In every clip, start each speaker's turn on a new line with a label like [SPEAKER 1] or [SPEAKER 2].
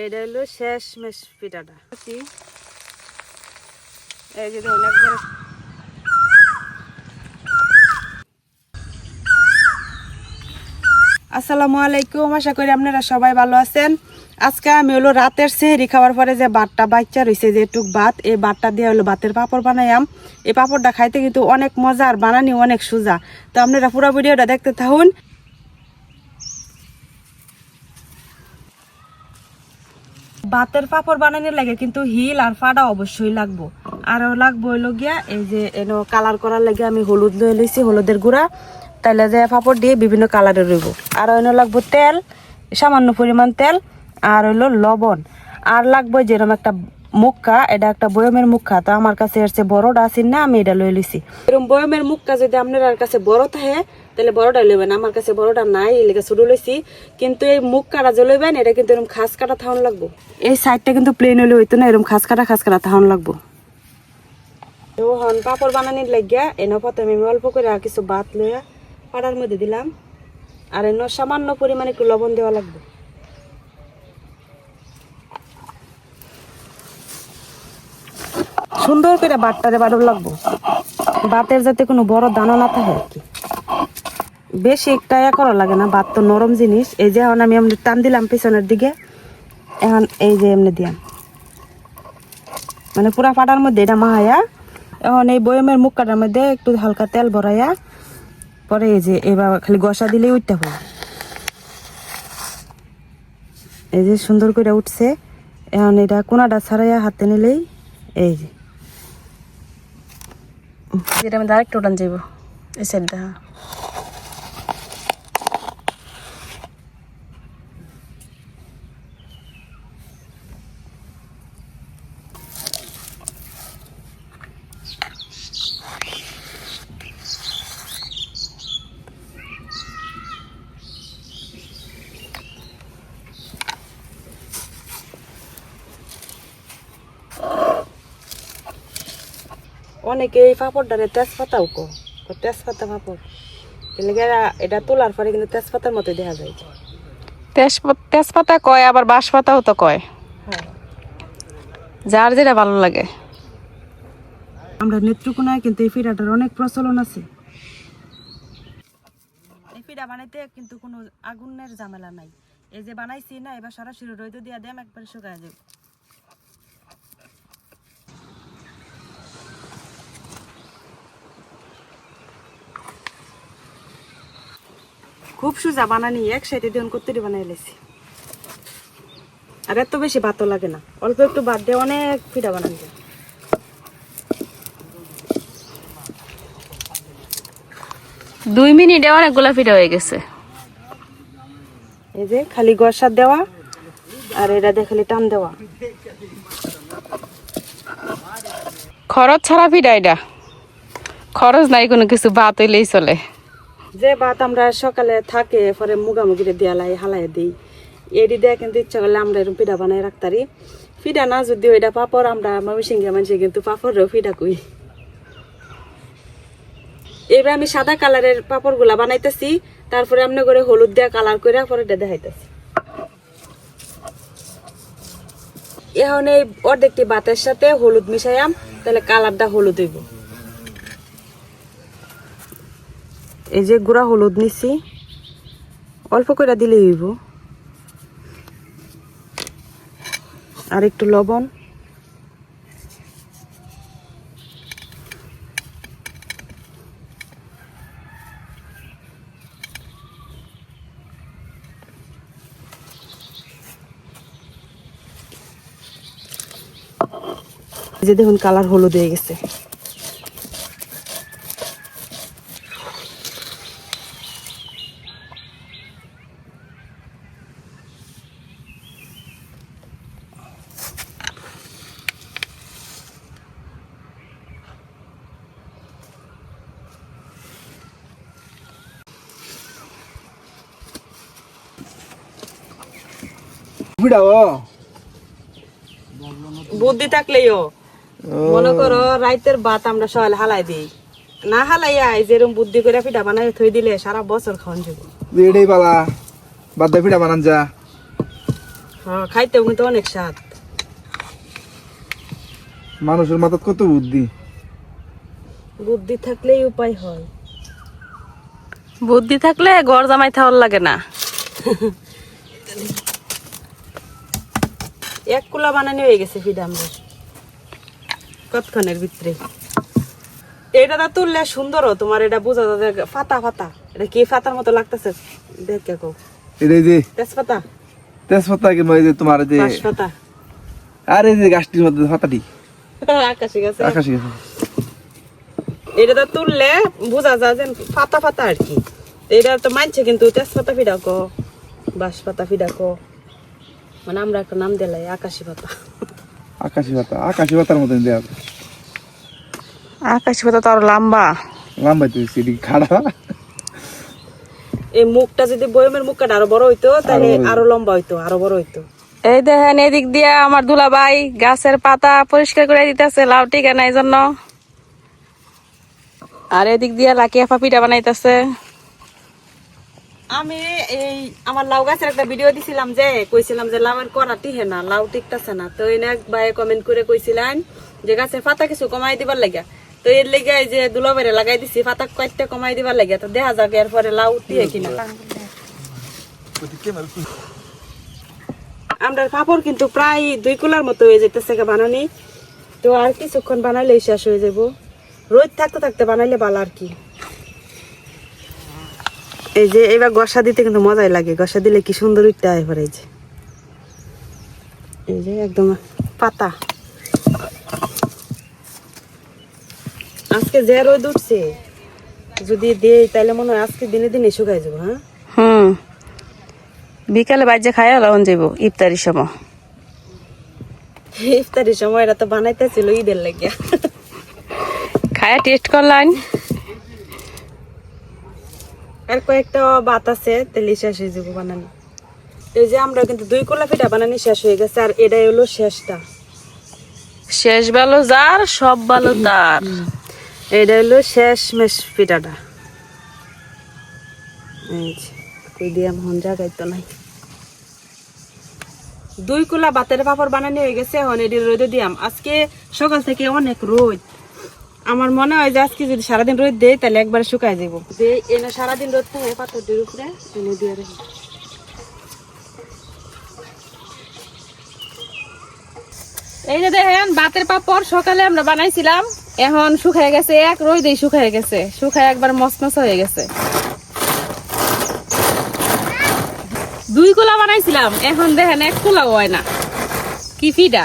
[SPEAKER 1] এটা হলো শেষ মেশ পিঠাটা কি আসসালামু আলাইকুম, আশা করি আপনারা সবাই ভালো আছেন। আজকে আমি হলো রাতের সেহরি খাওয়ার পরে যে বাটটা বাচ্চা রয়েছে যে টুক ভাত, এই বাটটা দিয়ে হলো ভাতের পাপড় বানাইয়াম। এই পাপড়টা খাইতে কিন্তু অনেক মজা আর বানানি অনেক সোজা। তো আপনারা পুরো ভিডিওটা দেখতে থাকুন। ভাতের পাপড় বানানোর লাগে, কিন্তু হিল আর ফাটা অবশ্যই লাগবো। আরও লাগবো হইল গিয়া এই যে এন কালার করার লাগে আমি হলুদ লয়ে লইছি, হলুদের গুঁড়া। তাইলে যে পাপড় দিয়ে বিভিন্ন কালারে রইব আর এনে লাগবো তেল, সামান্য পরিমাণ তেল, আর হইল লবণ। আর লাগবো যেরকম একটা মুক্কা এটা একটা বয়মের মুক্কা তো আমার কাছে এসছে বড়টা আছে না আমি এটা লয়ে লইছি। এরকম বয়মের মুক্কা যদি আপনার কাছে বড় থাকে তাহলে বড়টা লইবেন আমার কাছে বড়টা নাই এই লেগে ছোট লইছি। কিন্তু এই মুখ কাটা যে লইবেন এটা কিন্তু এরকম খাস কাটা থাউন লাগবো। এই সাইডটা কিন্তু প্লেন হলে হইতো না এরকম খাস কাটা খাস কাটা থাউন লাগবো। হন পাপড় বানানির লাগিয়া এনে প্রথমে আমি অল্প করে কিছু ভাত লইয়া পাড়ার মধ্যে দিলাম। আর এনে সামান্য পরিমাণে একটু লবণ দেওয়া লাগবে। সুন্দর করে বাটটারে বাড়র লাগবো। বাতের যাতে কোনো বড় দানা না থাকে আর কি। বেশি একটা ইয়া করা লাগে না, বাত তো নরম জিনিস। এই যে এখন আমি এমনি টান দিলাম পিছনের দিকে, এখন এই যে এমনি দিয়াম মানে পুরা পাটার মধ্যে এটা মাহায়া এখন এই বয়মের মুখ কাটার মধ্যে একটু হালকা তেল ভরাইয়া, পরে এই যে এবার খালি গসা দিলেই উঠতে হবে। এই যে সুন্দর করে উঠছে, এখন এটা কোনাটা ছাড়াইয়া হাতে নিলেই এই যে। যেটা আমি ডাইরেক্ট উঠান যাইব এই সাইডটা অনেকে এই পাপড়টারে তেজপাতাও কো তেজপাতা পাপড়। এটা তোলার পরে কিন্তু তেজপাতার মতো দেখা যায়
[SPEAKER 2] তেজপাতা তেজপাতা কয় আবার বাঁশপাতাও তো কয়।
[SPEAKER 1] হ্যাঁ।
[SPEAKER 2] যার যেটা ভালো লাগে।
[SPEAKER 1] আমরা নেত্রকোনায় কিন্তু এই পিঠাটার অনেক প্রচলন আছে। এই পিঠা বানাইতে কিন্তু কোনো আগুনের ঝামেলা নাই। এই যে বানাইছি না এবার সরাসরি রইদ দিয়া দেম একবার শুকায় যাবে খুব সোজা বানানি এক সাইডে দিন করতে বানাই লেছি আর এত বেশি ভাতও লাগে না। অল্প একটু বাদ দিয়ে অনেক পিঠা বানান যায়।
[SPEAKER 2] দুই মিনিটে অনেকগুলা পিঠা হয়ে গেছে।
[SPEAKER 1] এই যে খালি গসা দেওয়া আর এটা দিয়ে খালি টান দেওয়া।
[SPEAKER 2] খরচ ছাড়া পিঠা এটা। খরচ নাই কোনো কিছু ভাত হইলেই চলে।
[SPEAKER 1] যে ভাত আমরা সকালে থাকে, পরে মুগামুগিরে দেয়ালাই হালাই দিই। এডি দেয়া কিন্তু ইচ্ছা করলে আমরা এরকম পিঠা বানাই রাখতারি। পিঠা না যদি ওইটা পাপড়, আমরা ময়মনসিংহে মানুষে কিন্তু পাপড়েও পিঠা কই এবার আমি সাদা কালারের পাপড়গুলা বানাইতেছি, তারপরে আপনি করে হলুদ দেওয়া কালার করে পরে এটা দেখাইতেছি। এখন এই অর্ধেকটি ভাতের সাথে হলুদ মিশাইয়াম তাহলে কালারটা হলুদ হইব। এই যে গুঁড়া হলুদ নিছি, অল্প করে দিলে হইব। আর একটু লবণ। যে দেখুন কালার হলুদ হয়ে গেছে। বুদ্ধি থাকলেও মনে করো রাইতের ভাত আমরা সকালে হালাই দিই। না হালাইয়া যেরকম বুদ্ধি করে পিঠা বানাই থই দিলে সারা বছর খাওয়ান যাব।
[SPEAKER 3] এটাই পালা। বাদ পিড়া বানান যা।
[SPEAKER 1] হ্যাঁ খাইতেও কিন্তু অনেক স্বাদ।
[SPEAKER 3] মানুষের মাথাত কত বুদ্ধি।
[SPEAKER 1] বুদ্ধি থাকলেই উপায় হয়।
[SPEAKER 2] বুদ্ধি থাকলে ঘর জামাই থাওয়ার লাগে না।
[SPEAKER 1] এক কুলা বানানি হয়ে গেছে ফিডা আমরা কতক্ষণের ভিতরে? এটা তো তুললে সুন্দরও তোমার এটা বোঝা যায় যে ফাতা ফাতা। এটা কি ফাতার মতো লাগতেছে? দেখে কো
[SPEAKER 3] এটা এই যে
[SPEAKER 1] তেজপাতা?
[SPEAKER 3] তেজপাতা এই যে তোমার যে
[SPEAKER 1] বাঁশপাতা।
[SPEAKER 3] আর এই যে গাছটির মধ্যে পাতাটি
[SPEAKER 1] আকাশি গেছে।
[SPEAKER 3] আকাশি গাছ।
[SPEAKER 1] এটা তো তুললে বোঝা যায় যে ফাতা ফাতা আর কি। এটা তো মানছে কিন্তু তেজপাতা ফিডা কো বাঁশপাতা ফিডা কো মানে আমরা একটা নাম দিলাই আকাশি পাতা।
[SPEAKER 3] আকাশি পাতা আকাশি পাতার মতন দেওয়া
[SPEAKER 2] আকাশ পাতা তো আরও লম্বা।
[SPEAKER 3] লম্বাই তো সেটি খাড়া।
[SPEAKER 1] এই মুখটা যদি বয়মের মুখটা আরও বড় হইতো তাহলে আরও লম্বা হইতো আরও বড় হইতো।
[SPEAKER 2] এই দেখেন এদিক দিয়া আমার দুলাভাই গাছের পাতা পরিষ্কার করে দিতেছে লাউ টিকা নাই জন্য। আর এদিক দিয়া লাকি আফা পিঠা বানাইতেছে।
[SPEAKER 1] আমি এই আমার লাউ গাছের একটা ভিডিও দিছিলাম যে, কইছিলাম যে লাউয়ের করা টিহে না, লাউ টিকতেছে না। তো এনে ভাই কমেন্ট করে কইছিলেন যে গাছের পাতা কিছু কমাই দিবার লাগিয়া। তো এর লেগে যে দুলাবাইরে লাগাই দিছি, পাতা কয়েকটা কমাই দিবার লাগিয়া। তো দেখা যাক এরপরে লাউ টিহে কিনা। আমরা পাপড় কিন্তু প্রায় দুই কুলার মতো হয়ে যেতেছে বানানি। তো আর কিছুক্ষণ বানাইলে শেষ হয়ে যাব রোদ থাকতে থাকতে বানাইলে ভালো আর কি। এই যে এবার গসা দিতে কিন্তু মজাই লাগে। গসা দিলে কি সুন্দর উঠতে হয় পরে এই যে। এই যে একদম পাতা। আজকে যে রোদ উঠছে যদি দেই তাহলে মনে হয় আজকে দিনে দিনে শুকাই যাব হ্যাঁ?
[SPEAKER 2] হুম। বিকালে বাজে খাইয়া লবণ যাইব ইফতারির সময়।
[SPEAKER 1] ইফতারির সময় এরা তো বানাইতেছিল ঈদের লাগিয়া
[SPEAKER 2] খায়া টেস্ট করলাম
[SPEAKER 1] আর কয়েকটা বাত আছে তাহলে শেষ হয়ে যাব বানানো। এই যে আমরা কিন্তু দুই কোলা পিঠা বানানি শেষ হয়ে গেছে আর এটাই হলো শেষটা।
[SPEAKER 2] শেষ ভালো যার সব ভালো তার।
[SPEAKER 1] এটা হলো শেষ মেশ পিঠাটা কই দিয়ে মন জাগাইতো নাই। দুই কুলা বাতের পাপড় বানানি হয়ে গেছে এখন এটি রোদে দিয়াম। আজকে সকাল থেকে অনেক রোদ। আমার মনে হয় যে আজকে যদি সারাদিন রোদ দেয় তাহলে একবার শুকায় যাব যে এনে সারাদিন রোদ থাকে পাথরটির উপরে এনে দিয়ে রাখি
[SPEAKER 2] এই যে দেখেন বাতের পাপড় সকালে আমরা বানাইছিলাম এখন শুকায় গেছে এক রোদেই শুকায় গেছে শুকায় একবার মসমস হয়ে গেছে। দুই কোলা বানাইছিলাম এখন দেখেন এক কুলা হয় না। কি ফিডা।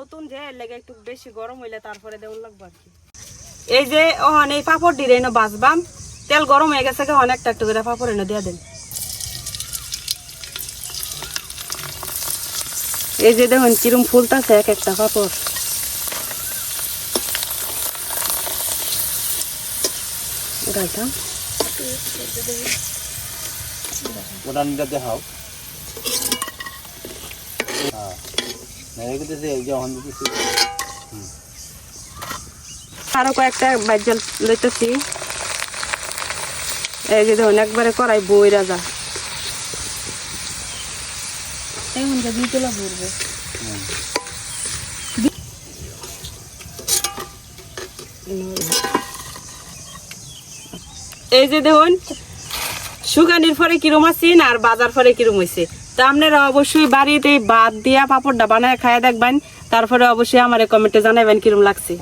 [SPEAKER 1] নতুন যে লেগে একটু বেশি গরম হইলে তারপরে দেউন লাগবে আর কি। এই যে ওখানে এই পাপড় দিয়ে এনে বাজবাম তেল গরম হয়ে গেছে এখন একটা করে পাপড় এনে দিয়ে দেন। এই যে দেখুন, কিরম ফুলতাছে এক একটা পাপড়। গাইতাম।
[SPEAKER 3] ওটা দেখাও। হ্যাঁ
[SPEAKER 1] আরও কয়েকটা বাজ্যল লইতেছি। এই যে দেখুন একবারে করাই বই রাজা ভরবো। এই যে দেখুন সুগানির পরে কিরম আছেন আর বাজার পরে কিরম হয়েছে তো আপনারা অবশ্যই বাড়িতে বাদ দিয়া পাপড়টা বানায় খায় দেখবেন, তারপরে অবশ্যই আমার কমেন্টে জানাবেন কিরম লাগছে।